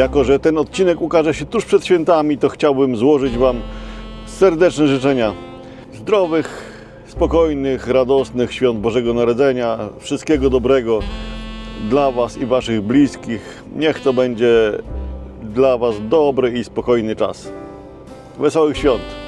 Jako, że ten odcinek ukaże się tuż przed świętami, to chciałbym złożyć Wam serdeczne życzenia zdrowych, spokojnych, radosnych świąt Bożego Narodzenia, wszystkiego dobrego dla Was i Waszych bliskich. Niech to będzie dla Was dobry i spokojny czas. Wesołych świąt!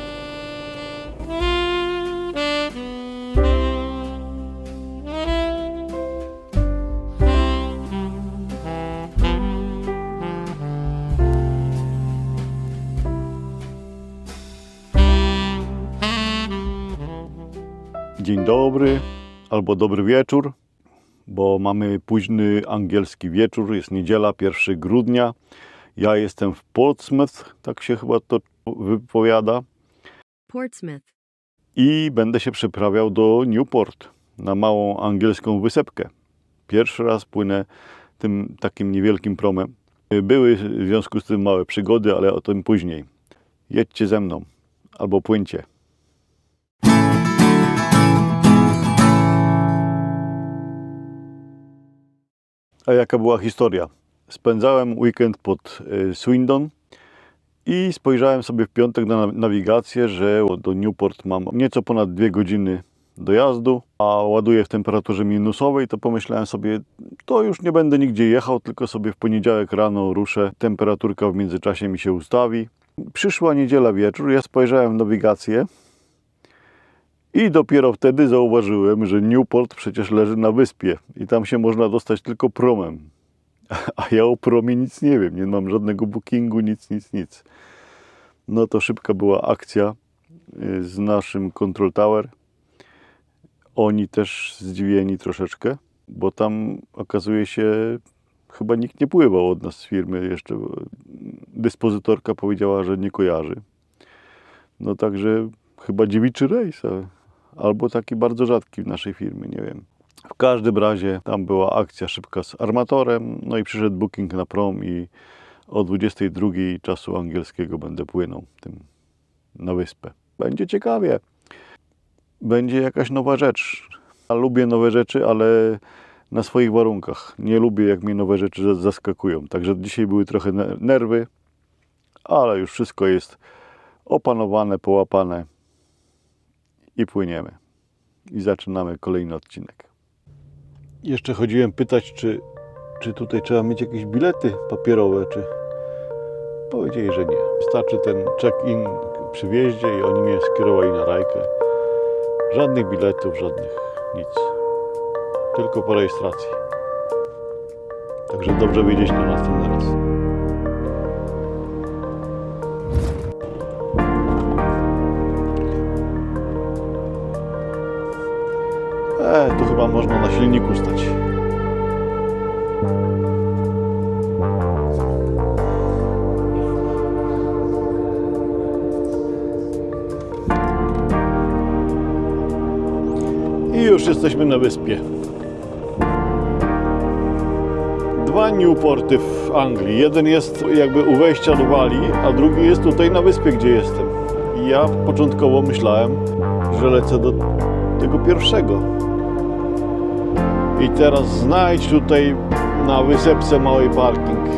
Dzień dobry albo dobry wieczór, bo mamy późny angielski wieczór, jest niedziela 1 grudnia. Ja jestem w Portsmouth, tak się chyba to wypowiada, Portsmouth. i będę się przeprawiał do Newport na małą angielską wysepkę. Pierwszy raz płynę tym takim niewielkim promem. Były w związku z tym małe przygody, ale o tym później. Jedźcie ze mną albo płyńcie. A jaka była historia? Spędzałem weekend pod y, Swindon i spojrzałem sobie w piątek na nawigację, że do Newport mam nieco ponad dwie godziny dojazdu, a ładuję w temperaturze minusowej, to pomyślałem sobie, to już nie będę nigdzie jechał, tylko sobie w poniedziałek rano ruszę, temperaturka w międzyczasie mi się ustawi. Przyszła niedziela wieczór, ja spojrzałem nawigację i dopiero wtedy zauważyłem, że Newport przecież leży na wyspie i tam się można dostać tylko promem. A ja o promie nic nie wiem, nie mam żadnego bookingu, nic, nic, nic. No to szybka była akcja y, z naszym Control Tower. Oni też zdziwieni troszeczkę, bo tam okazuje się, chyba nikt nie pływał od nas z firmy jeszcze. Dyspozytorka powiedziała, że nie kojarzy. No także chyba dziewiczy rejs, albo taki bardzo rzadki w naszej firmie, nie wiem. W każdym razie tam była akcja szybka z armatorem, no i przyszedł booking na prom i o 22 czasu angielskiego będę płynął tym na wyspę. Będzie ciekawie. Będzie jakaś nowa rzecz. Ja lubię nowe rzeczy, ale na swoich warunkach. Nie lubię, jak mnie nowe rzeczy zas- zaskakują. Także dzisiaj były trochę ne- nerwy, ale już wszystko jest opanowane, połapane i płyniemy. I zaczynamy kolejny odcinek. Jeszcze chodziłem pytać, czy, czy tutaj trzeba mieć jakieś bilety papierowe, czy powiedzieli, że nie. Wystarczy ten check-in przy wjeździe i oni mnie skierowali na rajkę. Żadnych biletów, żadnych nic. Tylko po rejestracji. Także dobrze wiedzieć na następny raz. E, tu chyba można na silniku stać. I już jesteśmy na wyspie. Dwa Newporty w Anglii. Jeden jest jakby u wejścia do Walii, a drugi jest tutaj na wyspie, gdzie jestem. I ja początkowo myślałem, że lecę do tego pierwszego. I teraz znajdź tutaj na wysepce mały parking.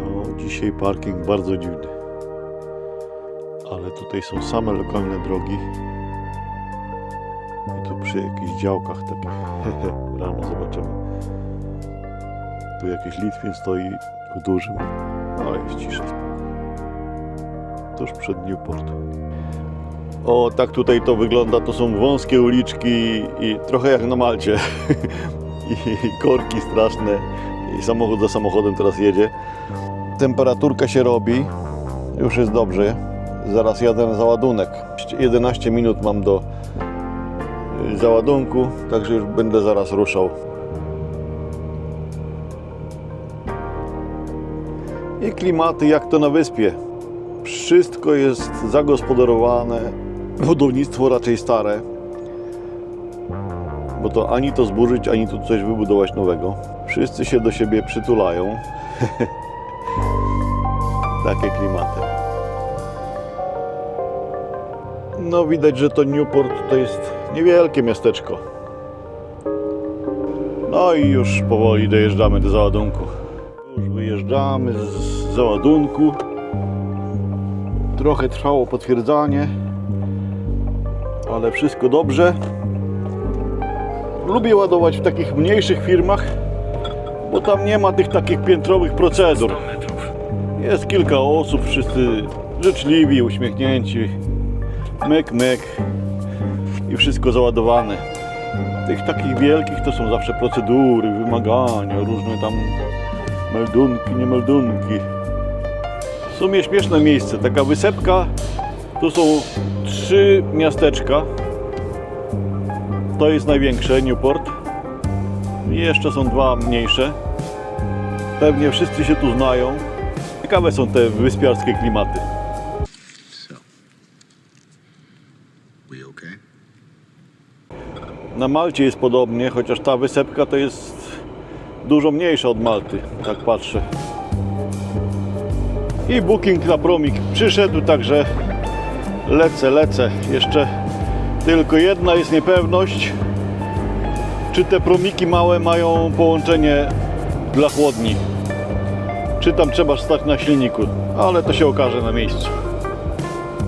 No, dzisiaj parking bardzo dziwny. Ale tutaj są same lokalne drogi. I tu przy jakichś działkach takich. Rano zobaczymy. Tu jakiś Litwin stoi w dużym, ale jest cisza. Tuż przed Newport. O, tak tutaj to wygląda. To są wąskie uliczki i trochę jak na Malcie. I korki straszne. I samochód za samochodem teraz jedzie. Temperaturka się robi. Już jest dobrze. Zaraz jadę na załadunek. 11 minut mam do y, załadunku, także już będę zaraz ruszał. I klimaty jak to na wyspie. Wszystko jest zagospodarowane, budownictwo raczej stare, bo to ani to zburzyć, ani tu coś wybudować nowego. Wszyscy się do siebie przytulają. Takie klimaty. No widać, że to Newport to jest niewielkie miasteczko. No i już powoli dojeżdżamy do załadunku. Już wyjeżdżamy z załadunku. Trochę trwało potwierdzanie, ale wszystko dobrze. Lubię ładować w takich mniejszych firmach, bo tam nie ma tych takich piętrowych procedur. Jest kilka osób, wszyscy życzliwi, uśmiechnięci. Myk, myk i wszystko załadowane. Tych takich wielkich to są zawsze procedury, wymagania, różne tam meldunki, nie meldunki. W sumie śmieszne miejsce. Taka wysepka to są trzy miasteczka. To jest największe, Newport. I jeszcze są dwa mniejsze. Pewnie wszyscy się tu znają. Ciekawe są te wyspiarskie klimaty. Na Malcie jest podobnie, chociaż ta wysepka to jest dużo mniejsza od Malty, tak patrzę. I booking na promik przyszedł, także lecę, lecę. Jeszcze tylko jedna jest niepewność, czy te promiki małe mają połączenie dla chłodni. Czy tam trzeba stać na silniku, ale to się okaże na miejscu.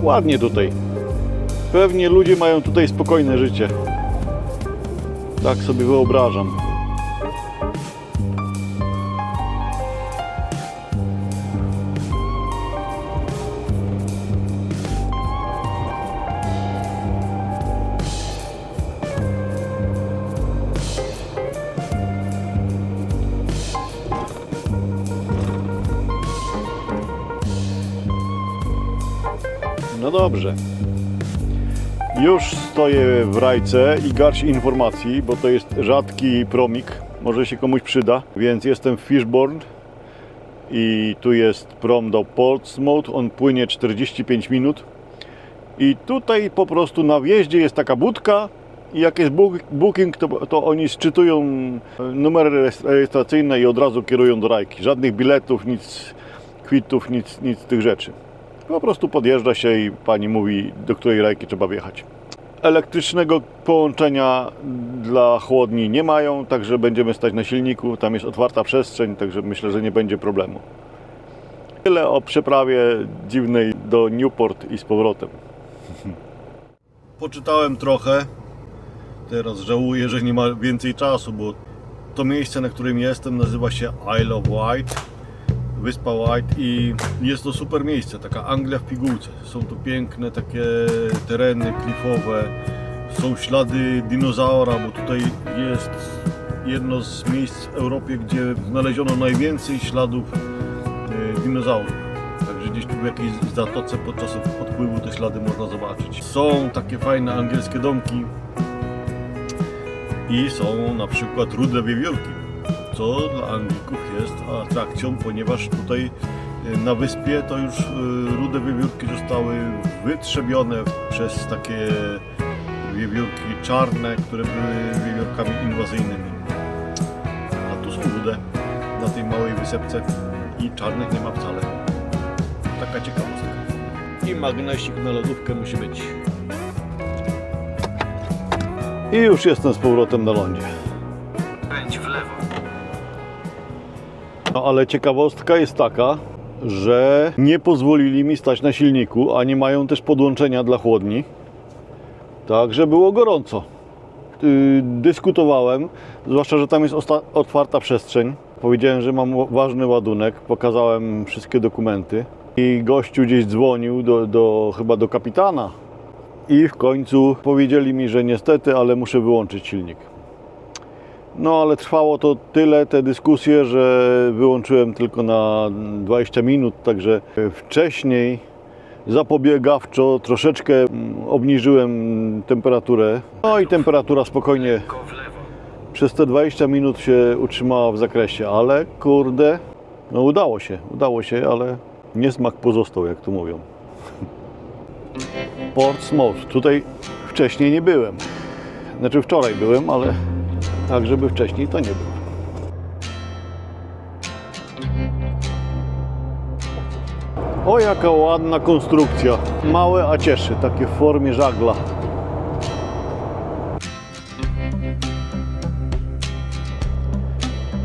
Ładnie tutaj. Pewnie ludzie mają tutaj spokojne życie. Tak sobie wyobrażam. Dobrze. Już stoję w rajce i garść informacji, bo to jest rzadki promik, może się komuś przyda, więc jestem w Fishbourne i tu jest prom do Portsmouth, on płynie 45 minut i tutaj po prostu na wjeździe jest taka budka i jak jest book- booking, to, to oni sczytują numery rejestr- rejestracyjne i od razu kierują do rajki. Żadnych biletów, nic, kwitów, nic, nic tych rzeczy. Po prostu podjeżdża się i pani mówi, do której rajki trzeba wjechać. Elektrycznego połączenia dla chłodni nie mają, także będziemy stać na silniku. Tam jest otwarta przestrzeń, także myślę, że nie będzie problemu. Tyle o przeprawie dziwnej do Newport i z powrotem. Poczytałem trochę. Teraz żałuję, że nie ma więcej czasu, bo to miejsce, na którym jestem, nazywa się Isle of Wight. Wyspa White i jest to super miejsce, taka Anglia w pigułce. Są tu piękne takie tereny klifowe, są ślady dinozaura, bo tutaj jest jedno z miejsc w Europie, gdzie znaleziono najwięcej śladów e, dinozaurów. Także gdzieś tu w jakiejś zatoce podczas odpływu te ślady można zobaczyć. Są takie fajne angielskie domki i są na przykład rude wiewiórki co dla Anglików jest atrakcją, ponieważ tutaj y, na wyspie to już y, rude wiewiórki zostały wytrzebione przez takie wiewiórki czarne, które były wiewiórkami inwazyjnymi. A tu są rude na tej małej wysepce i czarnych nie ma wcale. Taka ciekawostka. I magnesik na lodówkę musi być. I już jestem z powrotem na lądzie. No ale ciekawostka jest taka, że nie pozwolili mi stać na silniku, a nie mają też podłączenia dla chłodni. Także było gorąco. Yy, dyskutowałem, zwłaszcza, że tam jest otwarta przestrzeń. Powiedziałem, że mam wa- ważny ładunek, pokazałem wszystkie dokumenty i gościu gdzieś dzwonił do, do chyba do kapitana i w końcu powiedzieli mi, że niestety, ale muszę wyłączyć silnik. No ale trwało to tyle, te dyskusje, że wyłączyłem tylko na 20 minut, także wcześniej zapobiegawczo troszeczkę mm, obniżyłem temperaturę. No i temperatura spokojnie przez te 20 minut się utrzymała w zakresie, ale kurde, no udało się, udało się, ale niesmak pozostał, jak tu mówią. Portsmouth, tutaj wcześniej nie byłem. Znaczy wczoraj byłem, ale tak, żeby wcześniej to nie było. O, jaka ładna konstrukcja. Małe, a cieszy, takie w formie żagla.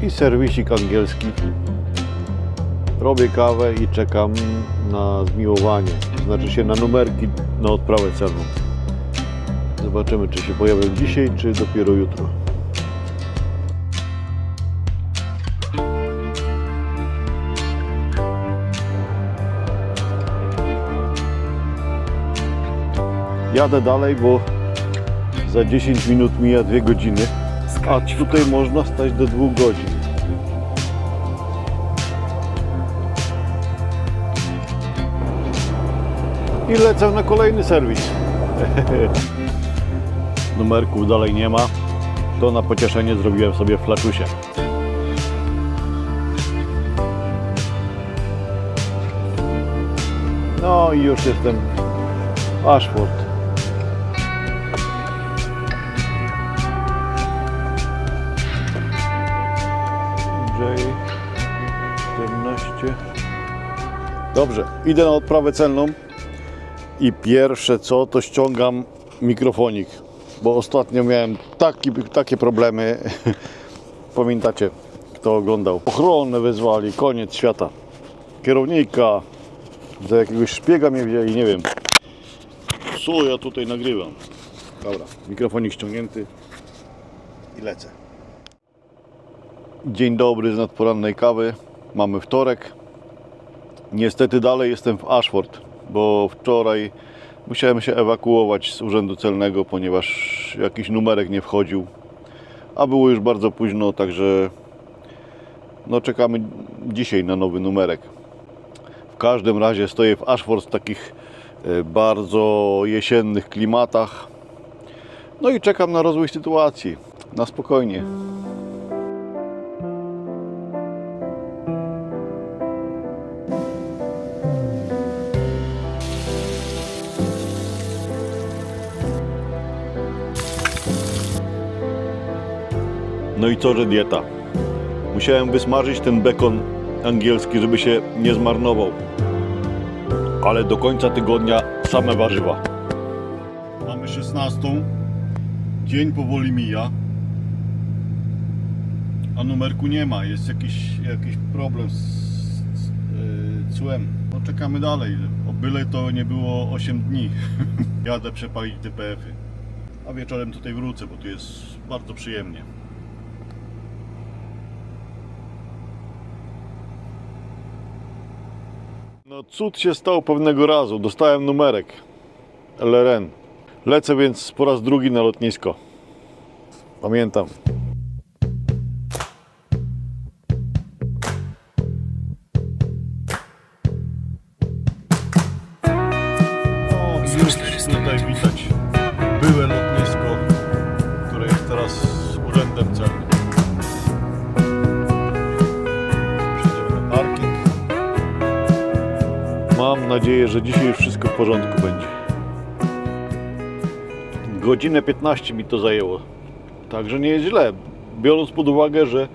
i serwisik angielski. Robię kawę i czekam na zmiłowanie, znaczy się na numerki na odprawę celną. Zobaczymy, czy się pojawią dzisiaj, czy dopiero jutro. Jadę dalej, bo za 10 minut mija 2 godziny, a tutaj można stać do 2 godzin. I lecę na kolejny serwis. Numerków dalej nie ma. To na pocieszenie zrobiłem sobie w flaszusie. No i już jestem w Ashford. J14. Dobrze, idę na odprawę celną i pierwsze co to ściągam mikrofonik, bo ostatnio miałem taki, takie problemy. Pamiętacie, kto oglądał? Ochronę wezwali, koniec świata. Kierownika, za jakiegoś szpiega mnie wzięli, nie wiem. Co ja tutaj nagrywam? Dobra, mikrofonik ściągnięty i lecę. Dzień dobry z nadporannej kawy. Mamy wtorek. Niestety dalej jestem w Ashford, bo wczoraj musiałem się ewakuować z urzędu celnego, ponieważ jakiś numerek nie wchodził. A było już bardzo późno, także no czekamy dzisiaj na nowy numerek. W każdym razie stoję w Ashford w takich e, bardzo jesiennych klimatach. No i czekam na rozwój sytuacji. Na spokojnie. No i co, że dieta? Musiałem wysmażyć ten bekon angielski, żeby się nie zmarnował. Ale do końca tygodnia same warzywa. Mamy 16. Dzień powoli mija. A numerku nie ma. Jest jakiś, jakiś problem z, z yy, cłem. No czekamy dalej. O byle to nie było 8 dni. Jadę przepalić DPF-y. A wieczorem tutaj wrócę, bo tu jest bardzo przyjemnie. Cud się stał pewnego razu. Dostałem numerek LRN. Lecę więc po raz drugi na lotnisko. Pamiętam. Godzinę 15 mi to zajęło. Także nie jest źle. Biorąc pod uwagę, że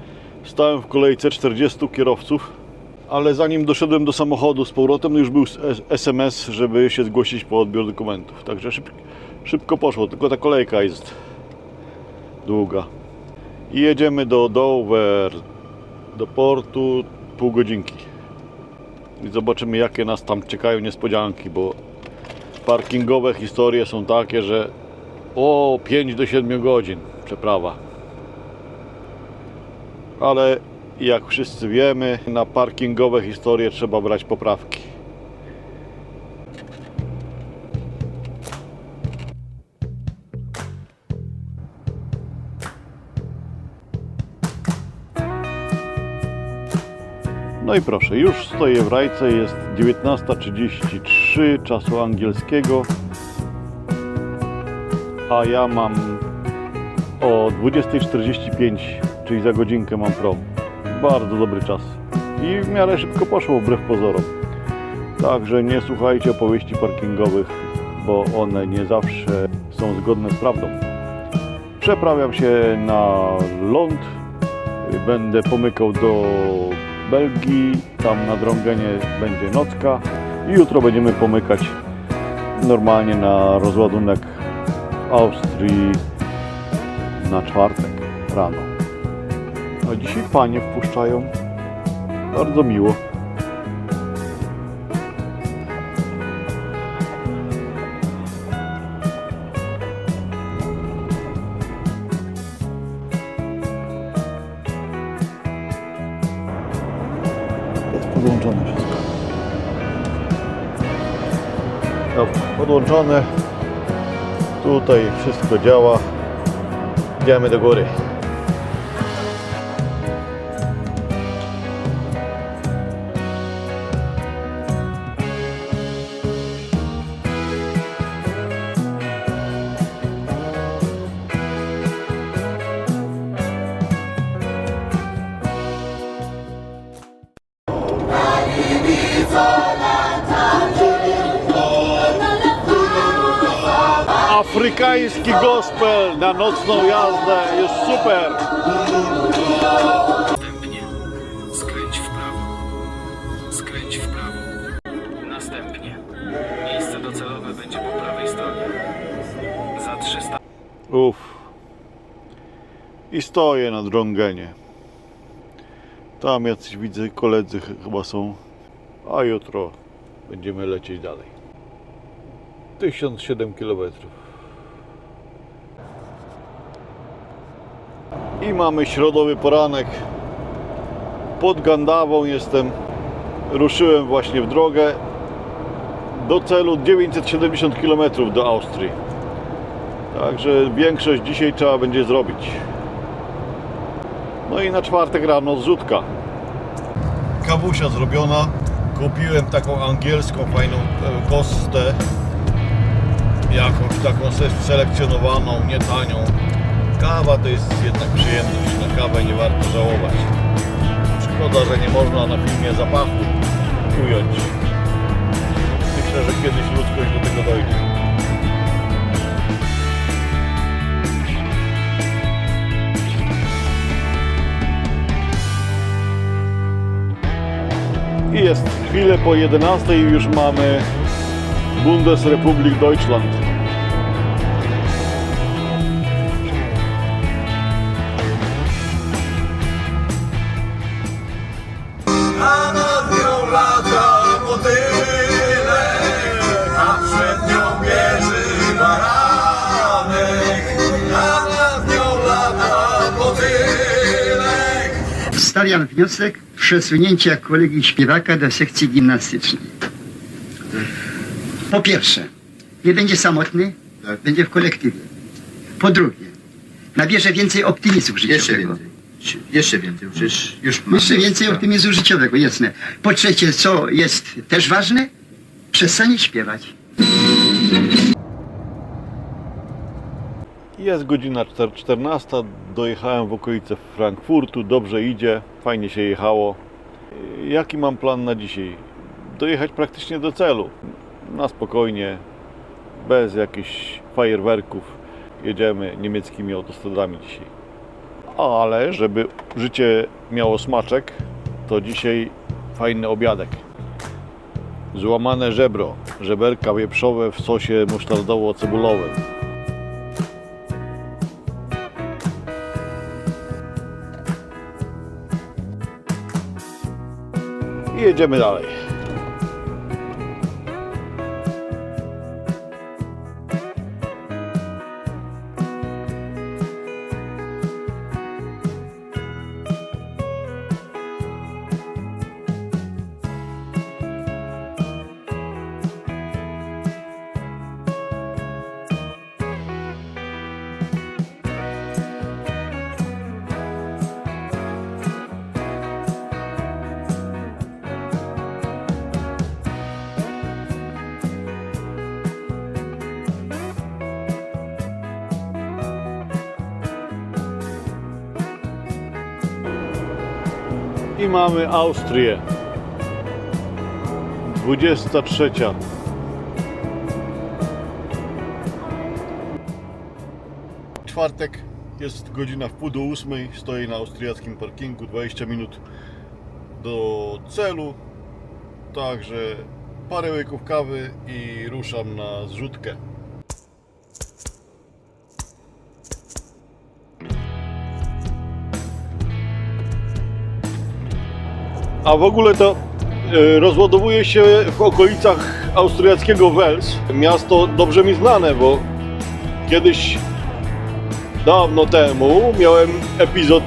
stałem w kolejce 40 kierowców, ale zanim doszedłem do samochodu z powrotem, już był SMS, żeby się zgłosić po odbiór dokumentów. Także szyb, szybko poszło, tylko ta kolejka jest długa. I jedziemy do Dover, do portu pół godzinki i zobaczymy jakie nas tam czekają niespodzianki, bo parkingowe historie są takie, że o 5 do 7 godzin przeprawa. Ale jak wszyscy wiemy, na parkingowe historie trzeba brać poprawki. No i proszę, już stoję w rajce, jest 19.33 czasu angielskiego, a ja mam o 20.45, czyli za godzinkę mam prom. Bardzo dobry czas. I w miarę szybko poszło wbrew pozorom. Także nie słuchajcie opowieści parkingowych, bo one nie zawsze są zgodne z prawdą. Przeprawiam się na ląd, będę pomykał do Belgii, tam na Drągenie będzie nocka i jutro będziemy pomykać normalnie na rozładunek w Austrii na czwartek rano. A dzisiaj panie wpuszczają. Bardzo miło. Jest podłączone wszystko. Dobra, podłączone. Tutaj wszystko działa. Idziemy do góry. Nocną jazdę jest super. Następnie skręć w prawo. Skręć w prawo. Następnie miejsce docelowe będzie po prawej stronie. Za 300 Uff. I stoję na drągenie. Tam jacyś widzę koledzy ch- chyba są. A jutro będziemy lecieć dalej. 1007 km. I mamy środowy poranek. Pod Gandawą jestem. Ruszyłem właśnie w drogę do celu 970 km do Austrii. Także większość dzisiaj trzeba będzie zrobić. No i na czwartek rano zrzutka. Kawusia zrobiona. Kupiłem taką angielską fajną e, kostę. Jakąś taką se- selekcjonowaną, nie tanią. Kawa to jest jednak przyjemność. Na kawę nie warto żałować. Szkoda, że nie można na filmie zapachu ująć. Myślę, że kiedyś ludzkość do tego dojdzie. I jest chwilę po 11 i już mamy Bundesrepublik Deutschland. Stawiam wniosek przesunięcia kolegi śpiewaka do sekcji gimnastycznej. Po pierwsze, nie będzie samotny, będzie w kolektywie. Po drugie, nabierze więcej optymizmu życiowego. Jeszcze więcej. Jeszcze więcej, przecież już mam. Jeszcze więcej optymizmu życiowego, jasne. Po trzecie, co jest też ważne, przestanie śpiewać. Jest godzina 4- 14, dojechałem w okolice Frankfurtu, dobrze idzie, fajnie się jechało. Jaki mam plan na dzisiaj? Dojechać praktycznie do celu, na spokojnie, bez jakichś fajerwerków. Jedziemy niemieckimi autostradami dzisiaj. Ale żeby życie miało smaczek, to dzisiaj fajny obiadek. Złamane żebro, żeberka wieprzowe w sosie musztardowo-cebulowym. Jedziemy dalej. I mamy Austrię. 23. Czwartek jest godzina w pół do ósmej. Stoję na austriackim parkingu 20 minut do celu. Także parę łyków kawy i ruszam na zrzutkę. A w ogóle to e, rozładowuje się w okolicach austriackiego Wels. Miasto dobrze mi znane, bo kiedyś dawno temu miałem epizod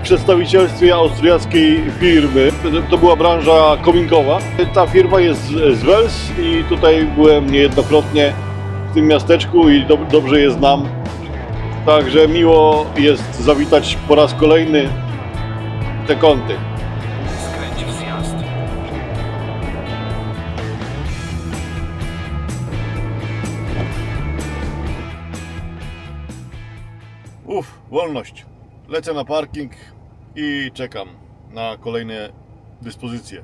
w przedstawicielstwie austriackiej firmy. To- była branża kominkowa. Ta firma jest z Wels i tutaj byłem niejednokrotnie w tym miasteczku i dob- dobrze je znam. Także miło jest zawitać po raz kolejny te kąty. Wolność. Lecę na parking i czekam na kolejne dyspozycje.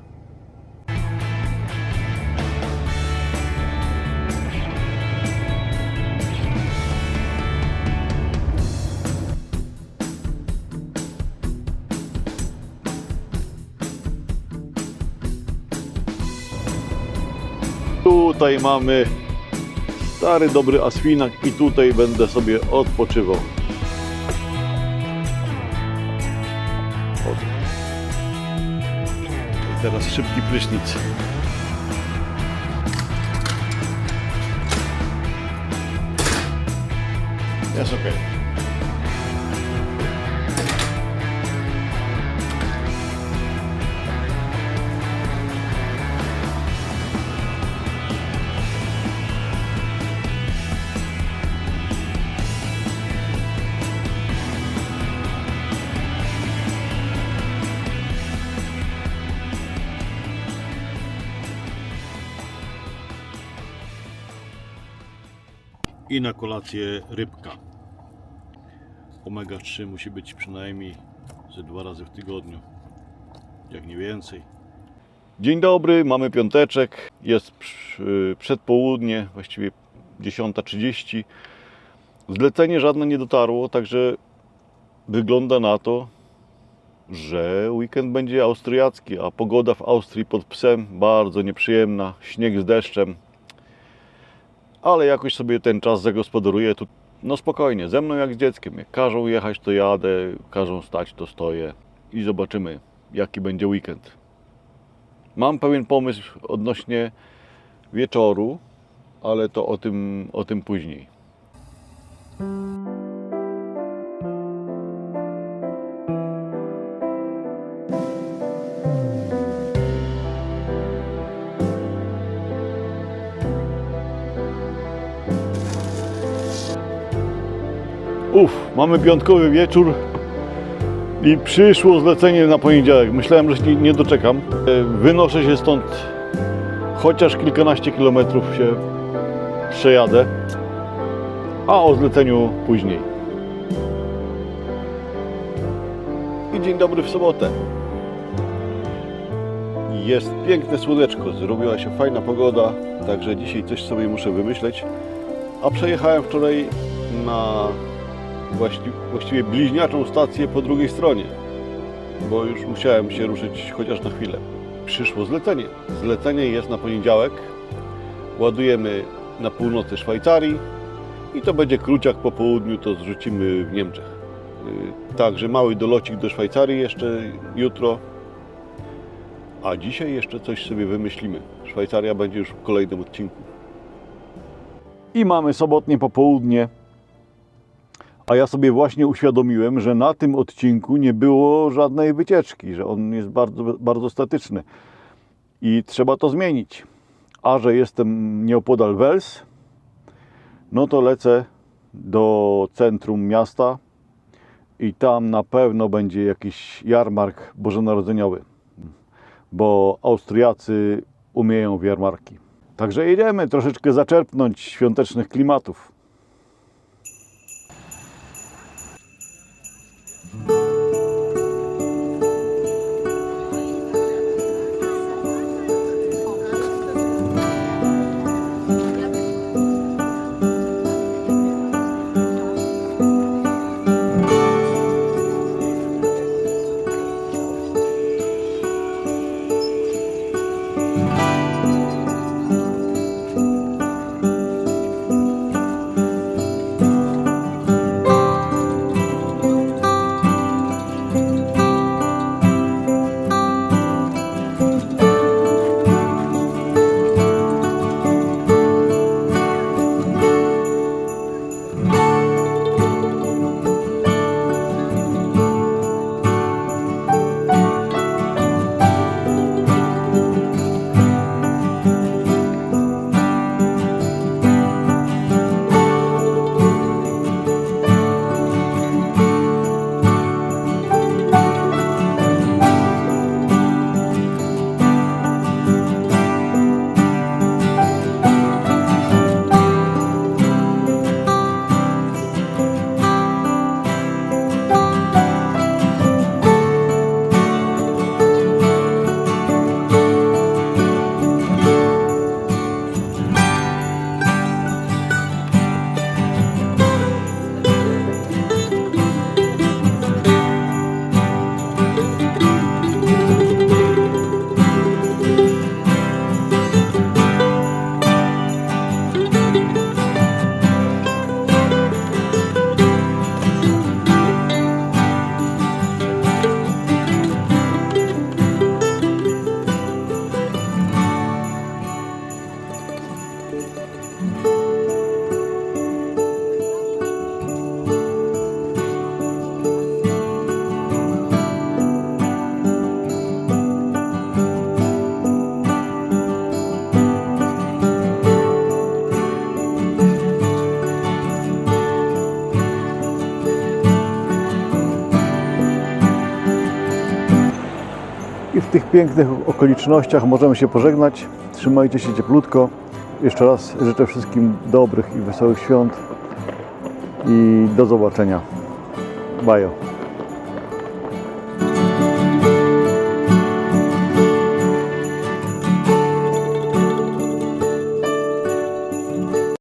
Tutaj mamy stary dobry asfinak i tutaj będę sobie odpoczywał. Teraz szybki prysznic. Jest ok. I na kolację rybka. Omega 3 musi być przynajmniej ze dwa razy w tygodniu, jak nie więcej. Dzień dobry, mamy piąteczek, jest przedpołudnie, właściwie 10.30. Zlecenie żadne nie dotarło, także wygląda na to, że weekend będzie austriacki, a pogoda w Austrii pod psem bardzo nieprzyjemna, śnieg z deszczem, ale jakoś sobie ten czas zagospodaruję tu. No spokojnie, ze mną jak z dzieckiem. Jak każą jechać, to jadę, każą stać, to stoję i zobaczymy, jaki będzie weekend. Mam pewien pomysł odnośnie wieczoru, ale to o tym, o tym później. Uff, mamy piątkowy wieczór i przyszło zlecenie na poniedziałek. Myślałem, że nie doczekam. E, Wynoszę się stąd chociaż kilkanaście kilometrów się przejadę, a o zleceniu później. I dzień dobry w sobotę. Jest piękne słoneczko, zrobiła się fajna pogoda, także dzisiaj coś sobie muszę wymyśleć. A przejechałem wczoraj na właści- właściwie bliźniaczą stację po drugiej stronie, bo już musiałem się ruszyć chociaż na chwilę. Przyszło zlecenie. Zlecenie jest na poniedziałek. Ładujemy na północy Szwajcarii i to będzie króciak po południu, to zrzucimy w Niemczech. Yy, Także mały dolocik do Szwajcarii jeszcze jutro. A dzisiaj jeszcze coś sobie wymyślimy. Szwajcaria będzie już w kolejnym odcinku. I mamy sobotnie popołudnie. A ja sobie właśnie uświadomiłem, że na tym odcinku nie było żadnej wycieczki, że on jest bardzo, bardzo statyczny. I trzeba to zmienić. A że jestem nieopodal Wels, no to lecę do centrum miasta i tam na pewno będzie jakiś jarmark bożonarodzeniowy, bo Austriacy umieją w jarmarki. Także jedziemy troszeczkę zaczerpnąć świątecznych klimatów. Pięknych okolicznościach możemy się pożegnać. Trzymajcie się cieplutko. Jeszcze raz życzę wszystkim dobrych i wesołych świąt i do zobaczenia. Bajo.